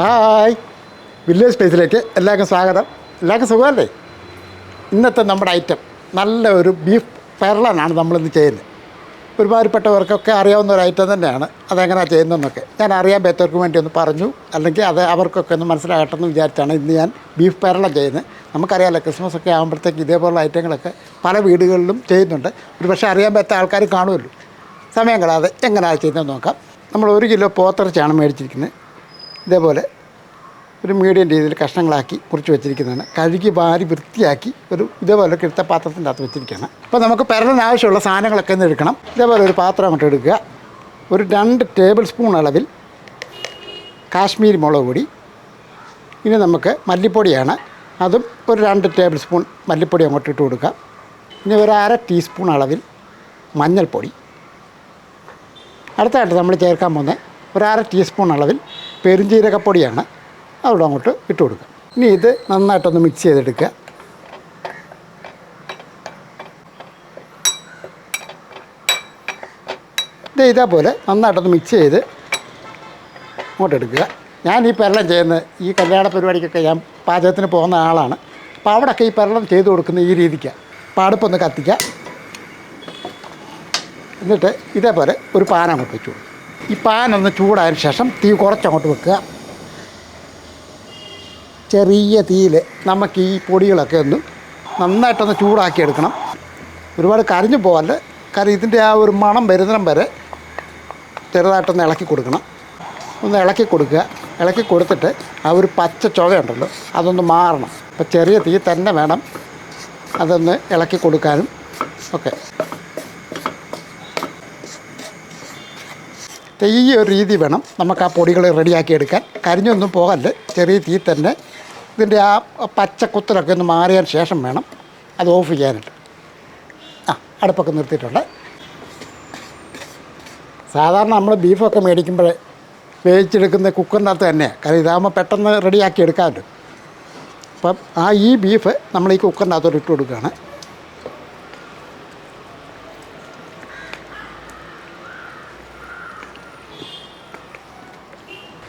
Hi. Village സ്പേസിലേക്ക് എല്ലാവർക്കും സ്വാഗതം. എല്ലാവർക്കും സുഖമല്ലേ? ഇന്നത്തെ നമ്മുടെ ഐറ്റം നല്ല ഒരു ബീഫ് പെരളനാണ് നമ്മളിന്ന് ചെയ്യുന്നത്. ഒരുമാതിരിപ്പെട്ടവർക്കൊക്കെ അറിയാവുന്ന ഒരു ഐറ്റം തന്നെയാണ്. അതെങ്ങനെയാണ് ചെയ്യുന്നതെന്നൊക്കെ. ഞാൻ അറിയാൻ പറ്റവർക്ക് വേണ്ടി ഒന്ന് പറഞ്ഞു. അല്ലെങ്കിൽ അത് അവർക്കൊക്കെ ഒന്ന് മനസ്സിലാകട്ടെ എന്ന് വിചാരിച്ചാണ് ഇന്ന് ഞാൻ ബീഫ് പെരള ചെയ്യുന്നത്. നമുക്കറിയാമല്ലോ ക്രിസ്മസ് ഒക്കെ ആകുമ്പോഴത്തേക്ക് ഇതേപോലുള്ള ഐറ്റങ്ങളൊക്കെ പല വീടുകളിലും ചെയ്യുന്നുണ്ട്. ഒരു പക്ഷേ അറിയാൻ പറ്റാത്ത ആൾക്കാർ കാണുമല്ലോ. സമയം കളാതെ എങ്ങനെയാണ് ചെയ്യുന്നത് നോക്കാം. നമ്മൾ ഒരു കിലോ പോത്തിറച്ചിയാണ് മേടിച്ചിരിക്കുന്നത്. ഇതേപോലെ ഒരു മീഡിയം രീതിയിൽ കഷ്ണങ്ങളാക്കി കുറിച്ച് വെച്ചിരിക്കുന്നതാണ്. കഴുകി വാരി വൃത്തിയാക്കി ഒരു ഇതേപോലെ കിടത്ത പാത്രത്തിന്റെ അകത്ത് വെച്ചിരിക്കുകയാണ്. അപ്പോൾ നമുക്ക് പെരലിന് ആവശ്യമുള്ള സാധനങ്ങളൊക്കെ ഒന്ന് എടുക്കണം. ഇതേപോലെ ഒരു പാത്രം അങ്ങോട്ട് എടുക്കുക. ഒരു രണ്ട് ടേബിൾ സ്പൂൺ അളവിൽ കാശ്മീരി മുളക് പൊടി. ഇനി നമുക്ക് മല്ലിപ്പൊടിയാണ്. അതും ഒരു രണ്ട് ടേബിൾ സ്പൂൺ മല്ലിപ്പൊടി അങ്ങോട്ട് ഇട്ട് കൊടുക്കുക. ഇനി ഒരു അര ടീസ്പൂൺ അളവിൽ മഞ്ഞൾപ്പൊടി. അടുത്തായിട്ട് നമ്മൾ ചേർക്കാൻ പോകുന്നത് ഒരു അര ടീസ്പൂൺ അളവിൽ പെരുംജീരകപ്പൊടിയാണ്. അവിടെ അങ്ങോട്ട് ഇട്ട് കൊടുക്കുക ഇനി ഇത് നന്നായിട്ടൊന്ന് മിക്സ് ചെയ്തെടുക്കുക. ഇത് ഇതേപോലെ നന്നായിട്ടൊന്ന് മിക്സ് ചെയ്ത് അങ്ങോട്ട് എടുക്കുക. ഞാൻ ഈ പെരളം ചെയ്യുന്ന ഈ കല്യാണ പരിപാടിക്കൊക്കെ ഞാൻ പാചകത്തിന് പോകുന്ന ആളാണ്. അപ്പോൾ അവിടെയൊക്കെ ഈ പെരളം ചെയ്ത് കൊടുക്കുന്ന ഈ രീതിക്കാണ് അപ്പോൾ അടുപ്പൊന്ന് കത്തിക്കുക എന്നിട്ട് ഇതേപോലെ ഒരു പാൻ അങ്ങോട്ട് വെച്ചു കൊടുക്കുക. ഈ പാൻ ഒന്ന് ചൂടായതിന് ശേഷം തീ കുറച്ചങ്ങോട്ട് വെക്കുക. ചെറിയ തീയിൽ നമുക്ക് ഈ പൊടികളൊക്കെ ഒന്ന് നന്നായിട്ടൊന്ന് ചൂടാക്കി എടുക്കണം ഒരുപാട് കരിഞ്ഞു പോകാല്ല കാരണം ഇതിന്റെ ആ ഒരു മണം വരുന്നിടം വരെ ചെറുതായിട്ടൊന്ന് ഇളക്കി കൊടുക്കണം. ഒന്ന് ഇളക്കി കൊടുക്കുക. ഇളക്കി കൊടുത്തിട്ട് ആ ഒരു പച്ച ചുവയുണ്ടല്ലോ അതൊന്ന് മാറണം. അപ്പോൾ ചെറിയ തീ തന്നെ വേണം അതൊന്ന് ഇളക്കി കൊടുക്കാനും. ഒക്കെ ഈ ഒരു രീതി വേണം നമുക്ക് ആ പൊടികൾ റെഡിയാക്കി എടുക്കാൻ കരിഞ്ഞൊന്നും പോകല്ല്? ചെറിയ തീ തന്നെ ഇതിന്റെ ആ പച്ച കുത്തലൊക്കെ ഒന്ന് മാറിയതിന് ശേഷം വേണം അത് ഓഫ് ചെയ്യാനായിട്ട്. ആ അടുപ്പൊക്കെ നിർത്തിയിട്ടുണ്ട്. സാധാരണ നമ്മൾ ബീഫൊക്കെ മേടിക്കുമ്പോൾ വേവിച്ചെടുക്കുന്ന കുക്കറിനകത്ത് തന്നെയാണ് കാരണം ഇതാകുമ്പോൾ പെട്ടെന്ന് റെഡിയാക്കി എടുക്കാറുണ്ട് അപ്പം ആ ഈ ബീഫ് നമ്മൾ ഈ കുക്കറിനകത്തോട്ട് ഇട്ട് കൊടുക്കുകയാണ്.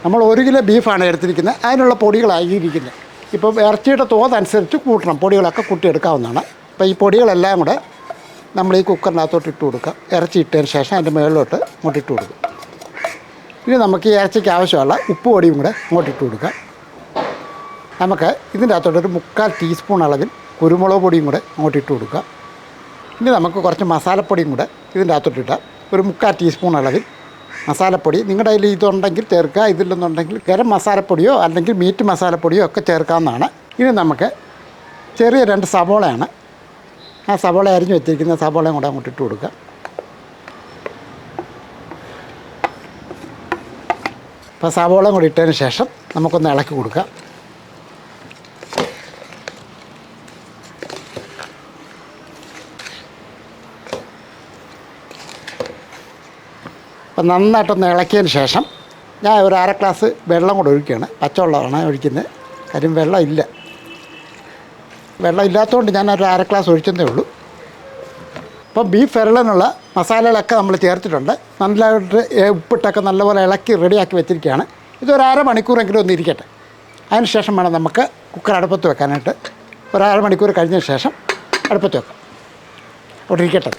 നമ്മൾ ഒരു കിലോ ബീഫാണ് എടുത്തിരിക്കുന്നത്. അതിനുള്ള പൊടികളായിരിക്കുന്നത് ഇപ്പം ഇറച്ചിയുടെ തോതനുസരിച്ച് കൂട്ടണം. പൊടികളൊക്കെ കൂട്ടിയെടുക്കാവുന്നതാണ് അപ്പോൾ ഈ പൊടികളെല്ലാം കൂടെ നമ്മൾ ഈ കുക്കറിനകത്തോട്ട് ഇട്ട് കൊടുക്കാം ഇറച്ചി ഇട്ടതിന് ശേഷം അതിന്റെ മുകളിലോട്ട് അങ്ങോട്ട് ഇട്ട് കൊടുക്കും ഇനി നമുക്ക് ഈ ഇറച്ചിക്ക് ആവശ്യമുള്ള ഉപ്പ് പൊടിയും കൂടെ അങ്ങോട്ട് ഇട്ട് കൊടുക്കാം നമുക്ക് ഇതിന്റെ അകത്തോട്ട് ഒരു മുക്കാൽ ടീസ്പൂൺ അളവിൽ കുരുമുളക് പൊടിയും കൂടെ അങ്ങോട്ട് ഇട്ട് കൊടുക്കാം ഇനി നമുക്ക് കുറച്ച് മസാലപ്പൊടിയും കൂടെ ഇതിന്റെ അകത്തോട്ട് ഇട്ടാൽ ഒരു മുക്കാൽ ടീസ്പൂൺ അളവിൽ മസാലപ്പൊടി. നിങ്ങളുടെ കയ്യിൽ ഇതുണ്ടെങ്കിൽ ചേർക്കുക ഇതില്ലെന്നുണ്ടെങ്കിൽ ഗരം മസാലപ്പൊടിയോ അല്ലെങ്കിൽ മീറ്റ് മസാലപ്പൊടിയോ ഒക്കെ ചേർക്കാവുന്നതാണ്. ഇനി നമുക്ക് ചെറിയ രണ്ട് സവോളയാണ്. ആ സവോള അരിഞ്ഞ് വെച്ചിരിക്കുന്ന സവോളയും കൂടെ അങ്ങോട്ട് ഇട്ട് കൊടുക്കുക അപ്പോൾ സവോളയും കൂടി ഇട്ടതിന് ശേഷം നമുക്കൊന്ന് ഇളക്കി കൊടുക്കാം. അപ്പം നന്നായിട്ടൊന്ന് ഇളക്കിയതിന് ശേഷം ഞാൻ ഒരു അര ഗ്ലാസ് വെള്ളം കൂടെ ഒഴിക്കുകയാണ്. പച്ചവെള്ളമാണ് ഒഴിക്കുന്നത്. കാര്യം വെള്ളം ഇല്ല വെള്ളം ഇല്ലാത്തതുകൊണ്ട് ഞാൻ ഒരു അര ഗ്ലാസ് ഒഴിച്ചതേ ഉള്ളൂ. അപ്പം ബീഫ് ഇരളനുള്ള മസാലകളൊക്കെ നമ്മൾ ചേർത്തിട്ടുണ്ട്. നല്ലതായിട്ട് ഉപ്പിട്ടൊക്കെ നല്ലപോലെ ഇളക്കി റെഡിയാക്കി വെച്ചിരിക്കുകയാണ്. ഇതൊരു അര മണിക്കൂറെങ്കിലും ഒന്ന് ഇരിക്കട്ടെ. അതിന് ശേഷം വേണം നമുക്ക് കുക്കർ അടുപ്പത്ത് വെക്കാനായിട്ട്. ഒരു അര മണിക്കൂർ കഴിഞ്ഞ ശേഷം അടുപ്പത്ത് വെക്കാം. അവിടെ ഇരിക്കട്ടെ.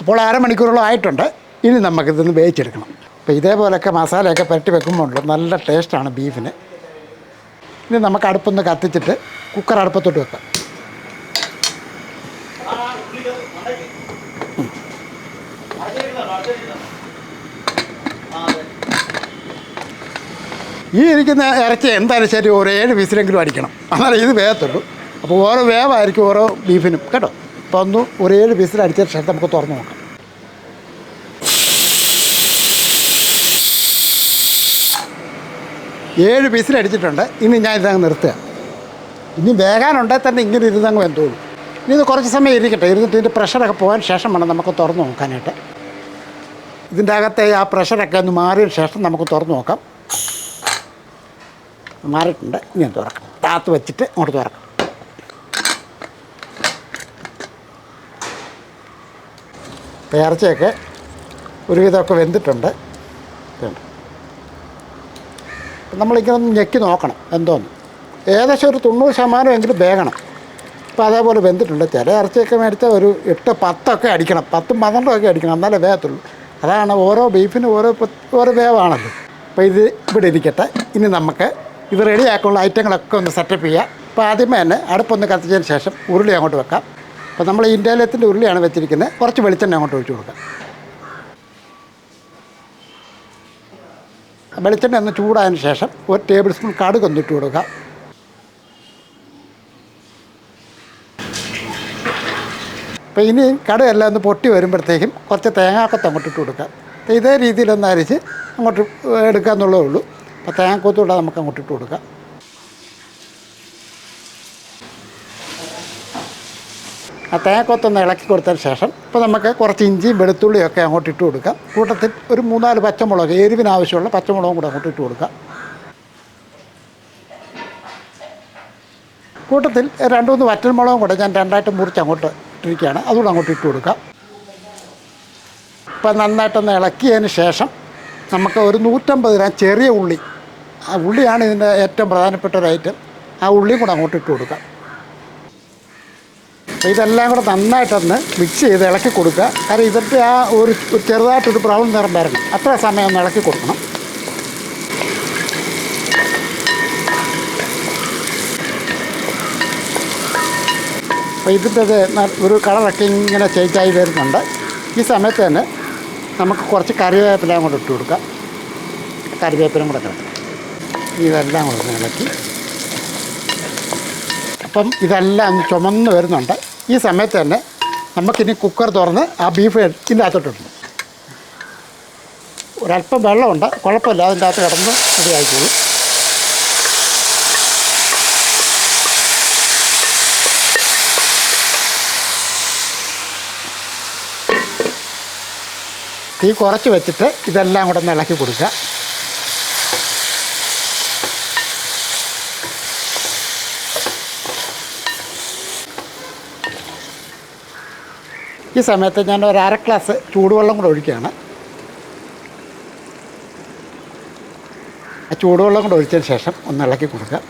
അപ്പോൾ അരമണിക്കൂറോളം ആയിട്ടുണ്ട്. ഇനി നമുക്കിതൊന്ന് വേവിച്ചെടുക്കണം. അപ്പോൾ ഇതേപോലെയൊക്കെ മസാലയൊക്കെ പുരട്ടി വെക്കുമ്പോൾ നല്ല ടേസ്റ്റാണ് ബീഫിന്. ഇനി നമുക്ക് അടുപ്പൊന്ന് കത്തിച്ചിട്ട് കുക്കർ അടുപ്പത്തോട്ട് വെക്കാം. ഈ ഇരിക്കുന്ന ഇറച്ചി എന്തായാലും ശരി ഒരു ഏഴ് വിസിലെങ്കിലും അടിക്കണം. എന്നാലേ ഇത് വേഗത്തുള്ളൂ അപ്പോൾ ഓരോ വേവായിരിക്കും ഓരോ ബീഫിനും. കേട്ടോ? ഒന്ന് ഒരു ഏഴ് പീസിൽ അടിച്ചതിന് ശേഷം നമുക്ക് തുറന്നു നോക്കാം. ഏഴ് പീസിൽ അടിച്ചിട്ടുണ്ട്. ഇനി ഞാൻ ഇതങ്ങ് നിർത്തുക. ഇനി വേകാനുണ്ടെങ്കിൽ തന്നെ ഇങ്ങനെ ഇരുന്നങ്ങ് വെന്തോളൂ ഇനി ഇത് കുറച്ച് സമയം ഇരിക്കട്ടെ. ഇരുന്നിട്ട് ഇതിന്റെ പ്രഷറൊക്കെ പോകാൻ ശേഷം വേണം നമുക്ക് തുറന്നു നോക്കാനായിട്ട്. ഇതിന്റെ അകത്തെ ആ പ്രഷറൊക്കെ ഒന്ന് മാറിയ ശേഷം നമുക്ക് തുറന്നു നോക്കാം. മാറിയിട്ടുണ്ട്. ഇനി തുറക്കാം. താത്ത് വെച്ചിട്ട് അങ്ങോട്ട് തുറക്കാം. ഇപ്പോൾ ഇറച്ചിയൊക്കെ ഒരുവിധമൊക്കെ വെന്തിട്ടുണ്ട്. നമ്മളിങ്ങനെ ഒന്ന് ഞെക്കി നോക്കണം എന്തോന്ന്. ഏകദേശം ഒരു തൊണ്ണൂറ് ശതമാനം എങ്കിലും വേഗണം അപ്പോൾ അതേപോലെ വെന്തിട്ടുണ്ട്. ചില ഇറച്ചിയൊക്കെ മേടിച്ചാൽ ഒരു എട്ട് പത്തൊക്കെ അടിക്കണം. പത്തും പന്ത്രണ്ടും ഒക്കെ അടിക്കണം. എന്നാലേ വേഗത്തുള്ളൂ അതാണ് ഓരോ ബീഫിനും ഓരോ ഓരോ വേവാണല്ലോ. അപ്പോൾ ഇത് ഇവിടെ ഇരിക്കട്ടെ. ഇനി നമുക്ക് ഇത് റെഡിയാക്കാനുള്ള ഐറ്റങ്ങളൊക്കെ ഒന്ന് സെറ്റപ്പ് ചെയ്യാം. അപ്പോൾ ആദ്യമേ തന്നെ അടുപ്പൊന്ന് കത്തിച്ചതിന് ശേഷം ഉരുളി അങ്ങോട്ട് വെക്കാം. അപ്പോൾ നമ്മൾ ഇൻഡാലയത്തിന്റെ ഉരുളിയാണ് വെച്ചിരിക്കുന്നത്. കുറച്ച് വെളിച്ചെണ്ണ അങ്ങോട്ട് ഒഴിച്ചു കൊടുക്കാം. വെളിച്ചെണ്ണ ഒന്ന് ചൂടായതിന് ശേഷം ഒരു ടേബിൾ സ്പൂൺ കടുക് ഒന്നിട്ട് കൊടുക്കുക അപ്പോൾ ഇനി കടുകെല്ലാം ഒന്ന് പൊട്ടി വരുമ്പോഴത്തേക്കും കുറച്ച് തേങ്ങാക്കൊത്ത് അങ്ങോട്ട് ഇട്ട് കൊടുക്കുക അപ്പോൾ ഇതേ രീതിയിലൊന്ന് അരിച്ച് അങ്ങോട്ട് എടുക്കുക എന്നുള്ളതേ ഉള്ളൂ. അപ്പോൾ തേങ്ങാക്കൊത്തൂടെ നമുക്ക് അങ്ങോട്ട് ഇട്ട് കൊടുക്കാം. ആ തേക്കൊത്തൊന്ന് ഇളക്കി കൊടുത്തതിന് ശേഷം ഇപ്പോൾ നമുക്ക് കുറച്ച് ഇഞ്ചിയും വെളുത്തുള്ളിയും ഒക്കെ അങ്ങോട്ട് ഇട്ട് കൊടുക്കാം. കൂട്ടത്തിൽ ഒരു മൂന്നാൽ പച്ചമുളക് എരിവിന് ആവശ്യമുള്ള പച്ചമുളകും കൂടെ അങ്ങോട്ട് ഇട്ട് കൊടുക്കാം. കൂട്ടത്തിൽ രണ്ട് മൂന്ന് വറ്റൽമുളകും കൂടെ ഞാൻ രണ്ടായിട്ട് മുറിച്ച് അങ്ങോട്ട് ഇട്ടിരിക്കുകയാണ്. അതുകൂടെ അങ്ങോട്ട് ഇട്ട് കൊടുക്കാം. ഇപ്പം നന്നായിട്ടൊന്ന് ഇളക്കിയതിന് ശേഷം നമുക്ക് ഒരു നൂറ്റമ്പത് ഗ്രാം ചെറിയ ഉള്ളി. ആ ഉള്ളിയാണ് ഇതിന്റെ ഏറ്റവും പ്രധാനപ്പെട്ട ഒരു ഐറ്റം ആ ഉള്ളിയും കൂടെ അങ്ങോട്ട് ഇട്ട് കൊടുക്കാം. ഇതെല്ലാം കൂടെ നന്നായിട്ടൊന്ന് മിക്സ് ചെയ്ത് ഇളക്കി കൊടുക്കുക. കാരണം ഇതിന്റെ ആ ഒരു ചെറുതായിട്ടൊരു ബ്രൗൺ നിറം വരണം. അത്ര സമയം ഒന്ന് ഇളക്കി കൊടുക്കണം. അപ്പോൾ ഇതിന്റെ ഇത് ഒരു കളറൊക്കെ ഇങ്ങനെ ചേഞ്ചായി വരുന്നുണ്ട്. ഈ സമയത്ത് തന്നെ നമുക്ക് കുറച്ച് കറിവേപ്പിലയും കൂടെ ഇട്ട് കൊടുക്കാം. കറിവേപ്പിലും കൂടെ കിടക്കാം. ഇതെല്ലാം കൂടെ ഇളക്കി. അപ്പം ഇതെല്ലാം ചുമന്ന് വരുന്നുണ്ട്. ഈ സമയത്ത് തന്നെ നമുക്കിനി കുക്കർ തുറന്ന് ആ ബീഫ് ഇതിന്റെ അകത്തോട്ടിടണം ഒരല്പം വെള്ളമുണ്ട് കുഴപ്പമില്ല അതിന്റെ അകത്ത് കിടന്ന് റെഡി തീ കുറച്ച് വെച്ചിട്ട് ഇതെല്ലാം കൂടെ ഒന്ന് ഇളക്കി കൊടുക്കുക. ഈ സമയത്ത് ഞാൻ ഒരു അര ഗ്ലാസ് ചൂടുവെള്ളം കൂടെ ഒഴിക്കുകയാണ്. ആ ചൂടുവെള്ളം കൂടെ ഒഴിച്ചതിന് ശേഷം ഒന്ന് ഇളക്കി കൊടുക്കുക.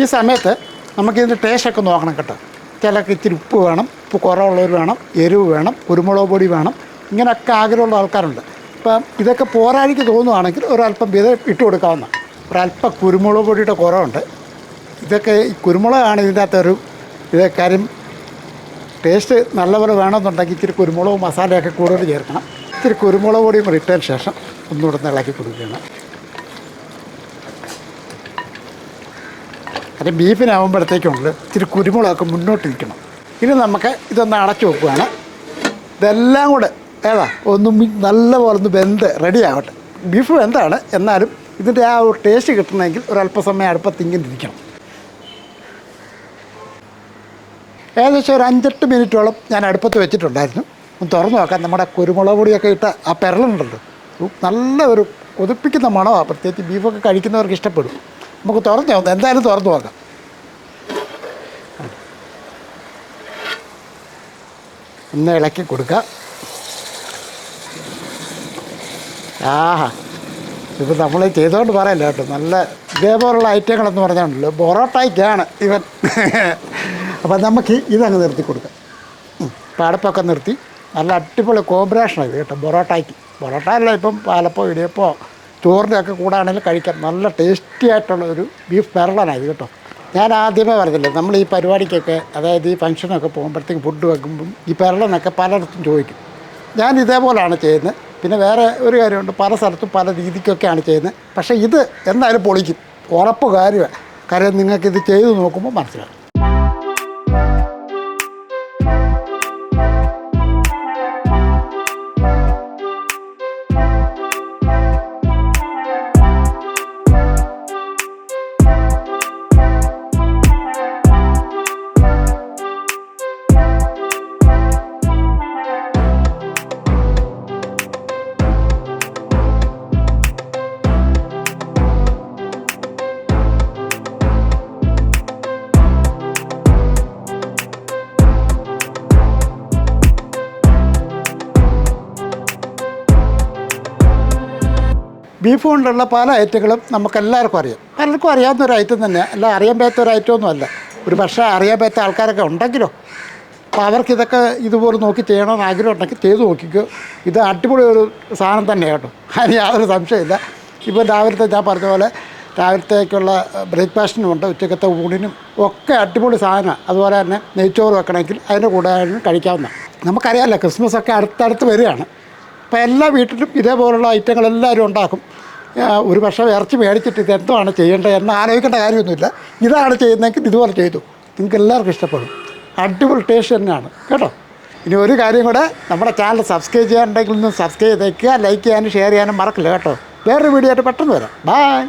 ഈ സമയത്ത് നമുക്കിതിന്റെ ടേസ്റ്റൊക്കെ നോക്കണം കേട്ടോ. ചിലക്ക് ഇത്തിരി ഉപ്പ് വേണം ഉപ്പ് കുറവുള്ളവർ വേണം എരിവ് വേണം കുരുമുളക് പൊടി വേണം ഇങ്ങനെയൊക്കെ ആഗ്രഹമുള്ള ആൾക്കാരുണ്ട്. അപ്പം ഇതൊക്കെ പോരാഴിക്ക് തോന്നുവാണെങ്കിൽ ഒരല്പം ഇത് ഇട്ട് കൊടുക്കാവുന്ന ഒരല്പം കുരുമുളക് പൊടിയുടെ കുറവുണ്ട്. ഇതൊക്കെ ഈ കുരുമുളകാണ് ഇതിന്റെ അകത്തൊരു ഇത് കാര്യം ടേസ്റ്റ് നല്ലപോലെ വേണമെന്നുണ്ടെങ്കിൽ ഇത്തിരി കുരുമുളകും മസാലയൊക്കെ കൂടുതൽ ചേർക്കണം. ഇത്തിരി കുരുമുളക് പൊടിയും കൂടി ഇട്ടതിന് ശേഷം ഒന്നുകൂടെ ഒന്ന് ഇളക്കി കൊടുക്കുകയാണ്. അത് ബീഫിനാവുമ്പോഴത്തേക്കുണ്ട് ഇത്തിരി കുരുമുളകൊക്കെ മുന്നോട്ട് നിൽക്കണം ഇനി നമുക്ക് ഇതൊന്ന് അടച്ചു വെക്കുകയാണ്. ഇതെല്ലാം കൂടെ ഏതാ ഒന്ന് നല്ലപോലെ ഒന്ന് വെന്ത് റെഡിയാവട്ടെ ബീഫ് വെന്താണ് എന്നാലും ഇതിന്റെ ആ ഒരു ടേസ്റ്റ് കിട്ടണമെങ്കിൽ ഒരല്പസമയം അടുപ്പത്തിങ്ങനെ ഇരിക്കണം. ഏകദേശം ഒരു അഞ്ചെട്ട് മിനിറ്റോളം ഞാൻ അടുപ്പത്ത് വെച്ചിട്ടുണ്ടായിരുന്നു. ഒന്ന് തുറന്നു നോക്കാം. നമ്മുടെ കുരുമുളക് പൊടിയൊക്കെ ഇട്ട ആ പെരളുണ്ടല്ലോ. നല്ല ഒരു കൊതിപ്പിക്കുന്ന മണമാണ് പ്രത്യേകിച്ച് ബീഫൊക്കെ കഴിക്കുന്നവർക്ക് ഇഷ്ടപ്പെടും. നമുക്ക് തുറന്നു നോക്കാം. എന്തായാലും തുറന്നു നോക്കാം. ഒന്ന് ഇളക്കി കൊടുക്കാം. ആഹാ. ഇപ്പം നമ്മൾ ചെയ്തുകൊണ്ട് പറയല്ല കേട്ടോ. നല്ല ഇതേപോലുള്ള ഐറ്റങ്ങളെന്ന് പറഞ്ഞാണല്ലോ ബൊറോട്ടയ്ക്കാണ് ഇവൻ. അപ്പം നമുക്ക് ഇതങ്ങ് നിർത്തി കൊടുക്കാം. പാടപ്പൊക്കെ നിർത്തി. നല്ല അടിപൊളി കോമ്പിനേഷനാണ് ഇത് കേട്ടോ ബൊറോട്ടയ്ക്ക് പൊറോട്ട അല്ല ഇപ്പം പാലപ്പോ ഇടിയപ്പോ ചോറിന്റെ ഒക്കെ കൂടാണെങ്കിലും കഴിക്കാം. നല്ല ടേസ്റ്റി ആയിട്ടുള്ള ഒരു ബീഫ് പെരളനാണ് ഇത് കേട്ടോ. ഞാൻ ആദ്യമേ പറഞ്ഞില്ലേ നമ്മൾ ഈ പരിപാടിക്കൊക്കെ അതായത് ഈ ഫംഗ്ഷനൊക്കെ പോകുമ്പോഴത്തേക്ക് ഫുഡ് വെക്കുമ്പം ഈ പെരളനൊക്കെ പലയിടത്തും ചോദിക്കും. ഞാൻ ഇതേപോലെയാണ് ചെയ്യുന്നത്. പിന്നെ വേറെ ഒരു കാര്യമുണ്ട് പല സ്ഥലത്തും പല രീതിക്കൊക്കെയാണ് ചെയ്യുന്നത്. പക്ഷേ ഇത് എന്തായാലും പൊളിക്കും. ഉറപ്പ് കാര്യമാണ് കാര്യം നിങ്ങൾക്കിത് ചെയ്ത് നോക്കുമ്പോൾ മനസ്സിലാവും. ബീഫ് കൊണ്ടുള്ള പല ഐറ്റങ്ങളും നമുക്കെല്ലാവർക്കും അറിയാം. പലർക്കും അറിയാവുന്ന ഒരു ഐറ്റം തന്നെ അല്ല അറിയാൻ പറ്റാത്ത ഒരു ഐറ്റമൊന്നും അല്ല ഒരു പക്ഷേ അറിയാൻ പറ്റാത്ത ആൾക്കാരൊക്കെ ഉണ്ടെങ്കിലോ അപ്പോൾ അവർക്ക് ഇതൊക്കെ ഇതുപോലെ നോക്കി ചെയ്യണമെന്ന് ആഗ്രഹം ഉണ്ടെങ്കിൽ ചെയ്ത് നോക്കിക്കോ. ഇത് അടിപൊളി ഒരു സാധനം തന്നെ കേട്ടോ. അതിന് യാതൊരു സംശയമില്ല ഇപ്പോൾ രാവിലത്തെ ഞാൻ പറഞ്ഞ പോലെ രാവിലത്തേക്കുള്ള ബ്രേക്ക്ഫാസ്റ്റിനും ഉണ്ട് ഉച്ചക്കത്തെ ഊണിനും ഒക്കെ അടിപൊളി സാധനമാണ് അതുപോലെ തന്നെ നെയ്ച്ചോറ് വെക്കണമെങ്കിൽ അതിന്റെ കൂടെ കഴിക്കാവുന്ന. നമുക്കറിയാമല്ലോ ക്രിസ്മസ് ഒക്കെ അടുത്തടുത്ത് വരികയാണ്. അപ്പോൾ എല്ലാ വീട്ടിലും ഇതേപോലുള്ള ഐറ്റങ്ങൾ എല്ലാവരും ഉണ്ടാക്കും. ഒരു പക്ഷേ ഇറച്ചി മേടിച്ചിട്ട് ഇത് എന്താണ് ചെയ്യേണ്ടത് എന്ന് ആലോചിക്കേണ്ട കാര്യമൊന്നുമില്ല. ഇതാണ് ചെയ്യുന്നതെങ്കിൽ ഇതുപോലെ ചെയ്തു. നിങ്ങൾക്ക് എല്ലാവർക്കും ഇഷ്ടപ്പെടും. അടിപൊളി ടേസ്റ്റ് തന്നെയാണ്. കേട്ടോ? ഇനി ഒരു കാര്യം കൂടെ നമ്മുടെ ചാനൽ സബ്സ്ക്രൈബ് ചെയ്യാനുണ്ടെങ്കിൽ ഒന്ന് സബ്സ്ക്രൈബ് ചെയ്തേക്കുക ലൈക്ക് ചെയ്യാനും ഷെയർ ചെയ്യാനും മറക്കില്ല കേട്ടോ? വേറൊരു വീഡിയോ ആയിട്ട് പെട്ടെന്ന് വരാം. ബൈ